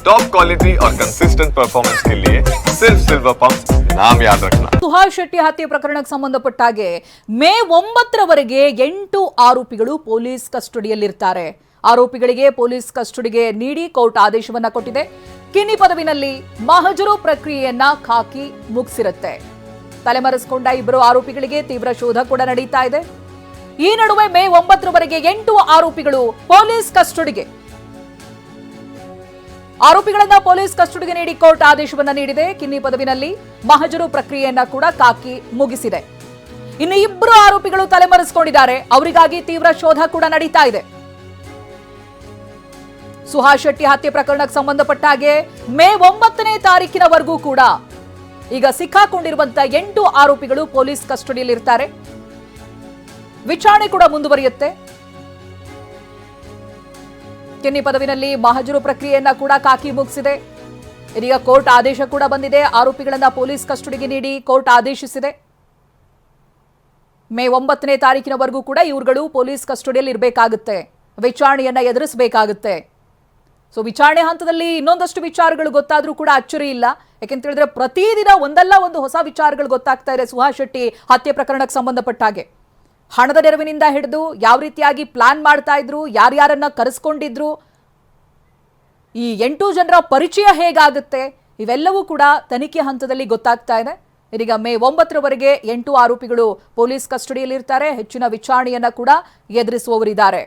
Top quality और consistent performance के लिए सिर्फ सिल्वर पंप नाम याद रखना ಸುಹಾಸ್ ಶೆಟ್ಟಿ ಹತ್ಯೆ ಪ್ರಕರಣಕ್ಕೆ ಸಂಬಂಧಪಟ್ಟ ಹಾಗೆ ಮೇ ಒಂಬತ್ತರವರೆಗೆ ಎಂಟು ಆರೋಪಿಗಳು ಪೊಲೀಸ್ ಕಸ್ಟಡಿಯಲ್ಲಿರ್ತಾರೆ ಆರೋಪಿಗಳಿಗೆ ಪೊಲೀಸ್ ಕಸ್ಟಡಿಗೆ ನೀಡಿ ಕೋರ್ಟ್ ಆದೇಶವನ್ನ ಕೊಟ್ಟಿದೆ ಕಿನ್ನಿ ಪದವಿನಲ್ಲಿ ಮಹಜರು ಪ್ರಕ್ರಿಯೆಯನ್ನ ಖಾಕಿ ಮುಗಿಸಿರುತ್ತೆ ತಲೆಮರೆಸಿಕೊಂಡ ಇಬ್ಬರು ಆರೋಪಿಗಳಿಗೆ ತೀವ್ರ ಶೋಧ ಕೂಡ ನಡೀತಾ ಇದೆ ಈ ನಡುವೆ ಮೇ ಒಂಬತ್ತರವರೆಗೆ ಎಂಟು ಆರೋಪಿಗಳು ಪೊಲೀಸ್ ಕಸ್ಟಡಿಗೆ ಆರೋಪಿಗಳನ್ನ ಪೊಲೀಸ್ ಕಸ್ಟಡಿಗೆ ನೀಡಿ ಕೋರ್ಟ್ ಆದೇಶವನ್ನ ನೀಡಿದೆ. ಕಿನ್ನಿ ಪದವಿನಲ್ಲಿ ಮಹಜರು ಪ್ರಕ್ರಿಯೆಯನ್ನ ಕೂಡ ಕಾಕಿ ಮುಗಿಸಿದೆ. ಇನ್ನು ಇಬ್ಬರು ಆರೋಪಿಗಳು ತಲೆಮರೆಸಿಕೊಂಡಿದ್ದಾರೆ. ಅವರಿಗಾಗಿ ತೀವ್ರ ಶೋಧ ಕೂಡ ನಡೀತಾ ಇದೆ. ಸುಹಾಸ್ ಶೆಟ್ಟಿ ಹತ್ಯೆ ಪ್ರಕರಣಕ್ಕೆ ಸಂಬಂಧಪಟ್ಟ ಹಾಗೆ ಮೇ ಒಂಬತ್ತನೇ ತಾರೀಕಿನವರೆಗೂ ಕೂಡ ಈಗ ಸಿಕ್ಕಾಕೊಂಡಿರುವಂತಹ ಎಂಟು ಆರೋಪಿಗಳು ಪೊಲೀಸ್ ಕಸ್ಟಡಿಯಲ್ಲಿರ್ತಾರೆ. ವಿಚಾರಣೆ ಕೂಡ ಮುಂದುವರಿಯುತ್ತೆ. ಕೆನ್ನಿ ಪದವಿನಲ್ಲಿ ಮಹಜರು ಪ್ರಕ್ರಿಯೆಯನ್ನ ಕೂಡ ಕಾಕಿ ಮುಗಿಸಿದೆ. ಇದೀಗ ಕೋರ್ಟ್ ಆದೇಶ ಕೂಡ ಬಂದಿದೆ. ಆರೋಪಿಗಳನ್ನ ಪೊಲೀಸ್ ಕಸ್ಟಡಿಗೆ ನೀಡಿ ಕೋರ್ಟ್ ಆದೇಶಿಸಿದೆ. ಮೇ ಒಂಬತ್ತನೇ ತಾರೀಕಿನವರೆಗೂ ಕೂಡ ಇವರುಗಳು ಪೊಲೀಸ್ ಕಸ್ಟಡಿಯಲ್ಲಿ ಇರಬೇಕಾಗುತ್ತೆ. ವಿಚಾರಣೆಯನ್ನ ಎದುರಿಸಬೇಕಾಗುತ್ತೆ. ಸೊ ವಿಚಾರಣೆ ಹಂತದಲ್ಲಿ ಇನ್ನೊಂದಷ್ಟು ವಿಚಾರಗಳು ಗೊತ್ತಾದ್ರೂ ಕೂಡ ಅಚ್ಚರಿ ಇಲ್ಲ. ಯಾಕೆಂತ ಹೇಳಿದ್ರೆ ಪ್ರತಿದಿನ ಒಂದಲ್ಲ ಒಂದು ಹೊಸ ವಿಚಾರಗಳು ಗೊತ್ತಾಗ್ತಾ ಇದೆ. ಸುಹಾಸ್ ಶೆಟ್ಟಿ ಹತ್ಯೆ ಪ್ರಕರಣಕ್ಕೆ ಸಂಬಂಧಪಟ್ಟ ಹಾಗೆ. ಹಣದ ನೆರವಿನಿಂದ ಹಿಡಿದು ಯಾವ ರೀತಿಯಾಗಿ ಪ್ಲಾನ್ ಮಾಡ್ತಾ ಇದ್ರು, ಯಾರ್ಯಾರನ್ನ ಕರೆಸ್ಕೊಂಡಿದ್ರು, ಈ ಎಂಟು ಜನರ ಪರಿಚಯ ಹೇಗಾಗುತ್ತೆ, ಇವೆಲ್ಲವೂ ಕೂಡ ತನಿಖೆ ಹಂತದಲ್ಲಿ ಗೊತ್ತಾಗ್ತಾ ಇದೆ. ಇದೀಗ ಮೇ ಒಂಬತ್ತರವರೆಗೆ ಎಂಟು ಆರೋಪಿಗಳು ಪೊಲೀಸ್ ಕಸ್ಟಡಿಯಲ್ಲಿರ್ತಾರೆ, ಹೆಚ್ಚಿನ ವಿಚಾರಣೆಯನ್ನ ಕೂಡ ಎದುರಿಸುವವರಿದ್ದಾರೆ.